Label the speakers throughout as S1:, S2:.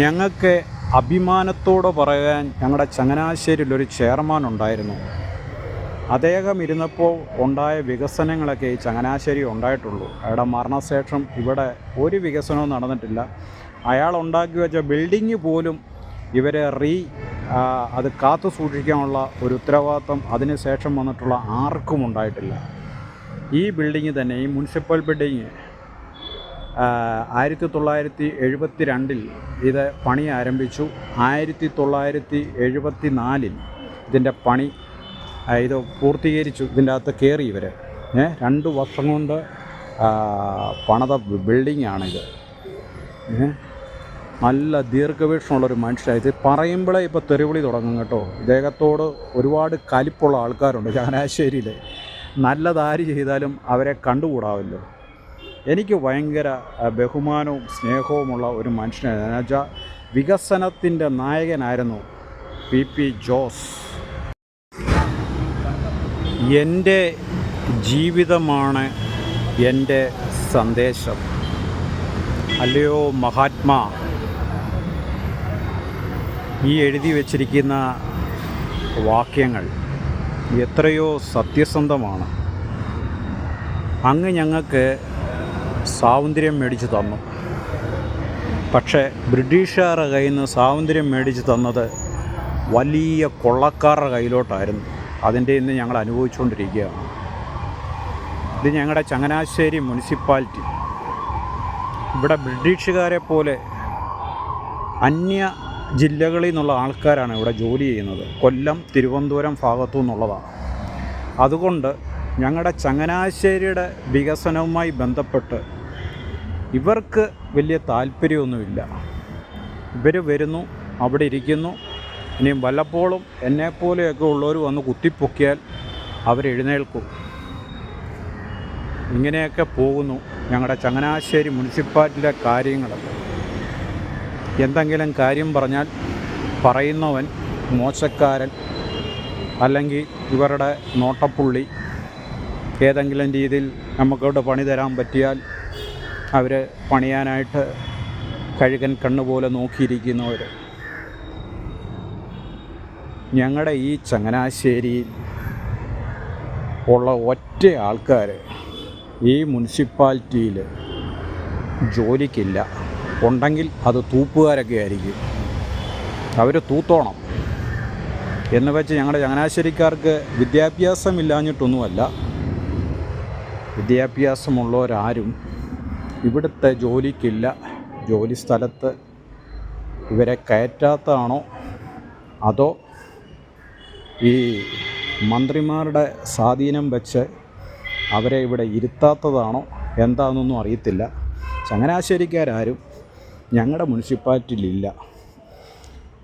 S1: ഞങ്ങൾക്ക് അഭിമാനത്തോടെ പറയാൻ ഞങ്ങളുടെ ചങ്ങനാശ്ശേരിയിൽ ഒരു ചെയർമാൻ ഉണ്ടായിരുന്നു. അദ്ദേഹം ഇരുന്നപ്പോൾ ഉണ്ടായ വികസനങ്ങളൊക്കെ ഈ ചങ്ങനാശ്ശേരി ഉണ്ടായിട്ടുള്ളൂ. അയാളുടെ മരണശേഷം ഇവിടെ ഒരു വികസനവും നടന്നിട്ടില്ല. അയാൾ ഉണ്ടാക്കി വെച്ച ബിൽഡിങ് പോലും ഇവരെ റീ അത് കാത്തു സൂക്ഷിക്കാനുള്ള ഒരു ഉത്തരവാദിത്വം അതിന് ശേഷം വന്നിട്ടുള്ള ആർക്കും ഉണ്ടായിട്ടില്ല. ഈ ബിൽഡിങ് തന്നെ ഈ മുനിസിപ്പൽ ബിൽഡിങ് ആയിരത്തി തൊള്ളായിരത്തി എഴുപത്തി രണ്ടിൽ ഇത് പണി ആരംഭിച്ചു. ആയിരത്തി തൊള്ളായിരത്തി എഴുപത്തി നാലിൽ ഇതിന്റെ പണി ഇത് പൂർത്തീകരിച്ചു. ഇതിന്റെ അകത്ത് കയറി ഇവർ രണ്ട് വർഷം കൊണ്ട് പണത ബിൽഡിങ്ങാണിത് നല്ല ദീർഘവീക്ഷണമുള്ളൊരു മനുഷ്യനാണ്. ഇത് പറയുമ്പോഴേ ഇപ്പോൾ തെറിവിളി തുടങ്ങും കേട്ടോ. ഇദ്ദേഹത്തോട് ഒരുപാട് കലിപ്പുള്ള ആൾക്കാരുണ്ട് ചങ്ങനാശ്ശേരിയിൽ നല്ലതാര് ചെയ്താലും അവരെ കണ്ടുകൂടാവല്ലോ. എനിക്ക് ഭയങ്കര ബഹുമാനവും സ്നേഹവുമുള്ള ഒരു മനുഷ്യനായിരുന്നു. എന്ന് വെച്ചാൽ വികസനത്തിന്റെ നായകനായിരുന്നു പി പി ജോസ്. എന്റെ ജീവിതമാണ് എന്റെ സന്ദേശം. അല്ലയോ മഹാത്മാ ഈ എഴുതി വച്ചിരിക്കുന്ന വാക്യങ്ങൾ എത്രയോ സത്യസന്ധമാണ്. അങ്ങ് ഞങ്ങൾക്ക് സ്വാതന്ത്ര്യം മേടിച്ചു തന്നു. പക്ഷേ ബ്രിട്ടീഷുകാരുടെ കയ്യിൽ നിന്ന് സ്വാതന്ത്ര്യം മേടിച്ചു തന്നത് വലിയ കൊള്ളക്കാരുടെ കയ്യിലോട്ടായിരുന്നു. അതിന്റെ ഇന്ന് ഞങ്ങൾ അനുഭവിച്ചുകൊണ്ടിരിക്കുകയാണ്. ഇത് ഞങ്ങളുടെ ചങ്ങനാശ്ശേരി മുനിസിപ്പാലിറ്റി. ഇവിടെ ബ്രിട്ടീഷുകാരെ പോലെ അന്യ ജില്ലകളിൽ നിന്നുള്ള ആൾക്കാരാണ് ഇവിടെ ജോലി ചെയ്യുന്നത്. കൊല്ലം തിരുവനന്തപുരം ഭാഗത്തു നിന്നുള്ളതാണ്. അതുകൊണ്ട് ഞങ്ങളുടെ ചങ്ങനാശ്ശേരിയുടെ വികസനവുമായി ബന്ധപ്പെട്ട് ഇവർക്ക് വലിയ താല്പര്യമൊന്നുമില്ല. ഇവർ വരുന്നു അവിടെ ഇരിക്കുന്നു. ഇനിയും വല്ലപ്പോഴും എന്നെപ്പോലെയൊക്കെ ഉള്ളവർ വന്ന് കുത്തിപ്പൊക്കിയാൽ അവരെഴുന്നേൽക്കും. ഇങ്ങനെയൊക്കെ പോകുന്നു ഞങ്ങളുടെ ചങ്ങനാശ്ശേരി മുനിസിപ്പാലിറ്റിയിലെ കാര്യങ്ങൾ എന്തെങ്കിലും കാര്യം പറഞ്ഞാൽ പറയുന്നവൻ മോശക്കാരൻ അല്ലെങ്കിൽ ഇവരുടെ നോട്ടപ്പുള്ളി. ഏതെങ്കിലും രീതിയിൽ നമുക്കവിടെ പണി തരാൻ പറ്റിയാൽ അവർ പണിയാനായിട്ട് കഴുകൻ കണ്ണുപോലെ നോക്കിയിരിക്കുന്നവർ ഞങ്ങളുടെ ഈ ചങ്ങനാശ്ശേരിയിൽ ഉള്ള ഒറ്റ ആൾക്കാർ ഈ മുനിസിപ്പാലിറ്റിയിൽ ജോലിക്കില്ല. ഉണ്ടെങ്കിൽ അത് തൂപ്പുകാരൊക്കെ ആയിരിക്കും. അവർ തൂത്തോണം. എന്ന് വെച്ച് ഞങ്ങളുടെ ചങ്ങനാശ്ശേരിക്കാർക്ക് വിദ്യാഭ്യാസം ഇല്ലാഞ്ഞിട്ടൊന്നുമല്ല വിദ്യാഭ്യാസമുള്ളവരാരും ഇവിടുത്തെ ജോലിക്കില്ല. ജോലി സ്ഥലത്ത് ഇവരെ കയറ്റാത്തതാണോ അതോ ഈ മന്ത്രിമാരുടെ സ്വാധീനം വെച്ച് അവരെ ഇവിടെ ഇരുത്താത്തതാണോ? എന്താണെന്നൊന്നും അറിയത്തില്ല. ചങ്ങനാശ്ശേരിക്കാരും ഞങ്ങളുടെ മുനിസിപ്പാലിറ്റിയിലില്ല.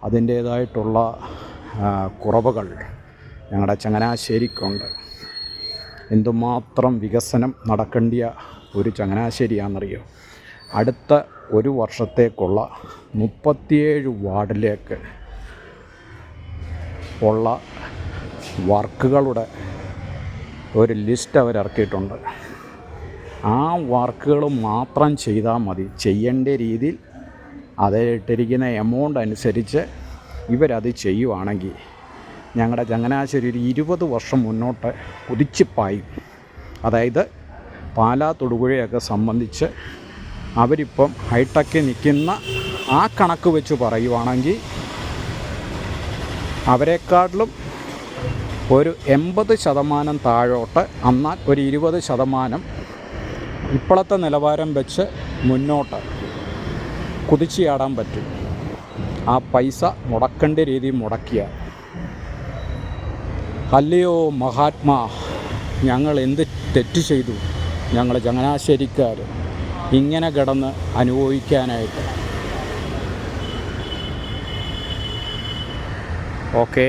S1: അതിന്റേതായിട്ടുള്ള കുറവുകൾ ഞങ്ങളുടെ ചങ്ങനാശ്ശേരിക്കുണ്ട്. എന്തുമാത്രം വികസനം നടക്കേണ്ടിയ ഒരു ചങ്ങനാശ്ശേരിയാണെന്നറിയോ? അടുത്ത ഒരു വർഷത്തേക്കുള്ള മുപ്പത്തിയേഴ് വാർഡിലേക്ക് ഉള്ള വർക്കുകളുടെ ഒരു ലിസ്റ്റ് അവർ ഇറക്കിയിട്ടുണ്ട് ആ വർക്കുകൾ മാത്രം ചെയ്താൽ മതി. ചെയ്യേണ്ട രീതിയിൽ അതിട്ടിരിക്കുന്ന എമൗണ്ട് അനുസരിച്ച് ഇവരത് ചെയ്യുവാണെങ്കിൽ ഞങ്ങളുടെ ചങ്ങനാശ്ശേരി ഒരു ഇരുപത് വർഷം മുന്നോട്ട് കുതിച്ചിപ്പായും അതായത് പാലാ തൊടുപുഴയൊക്കെ സംബന്ധിച്ച് അവരിപ്പം ഹൈടെക്കിൽ നിൽക്കുന്ന ആ കണക്ക് വെച്ച് പറയുവാണെങ്കിൽ അവരെക്കാട്ടിലും ഒരു എൺപത് ശതമാനം താഴോട്ട് എന്നാൽ ഒരു ഇരുപത് ശതമാനം ഇപ്പോഴത്തെ നിലവാരം വെച്ച് മുന്നോട്ട് കുതിച്ചുചാടാൻ പറ്റും. ആ പൈസ മുടക്കേണ്ട രീതി മുടക്കിയ അല്ലയോ മഹാത്മാ ഞങ്ങൾ എന്ത് തെറ്റ് ചെയ്തു? ഞങ്ങൾ ചങ്ങനാശ്ശേരിക്കാർ ഇങ്ങനെ കിടന്ന് അനുഭവിക്കാനായിട്ട്. ഓക്കേ.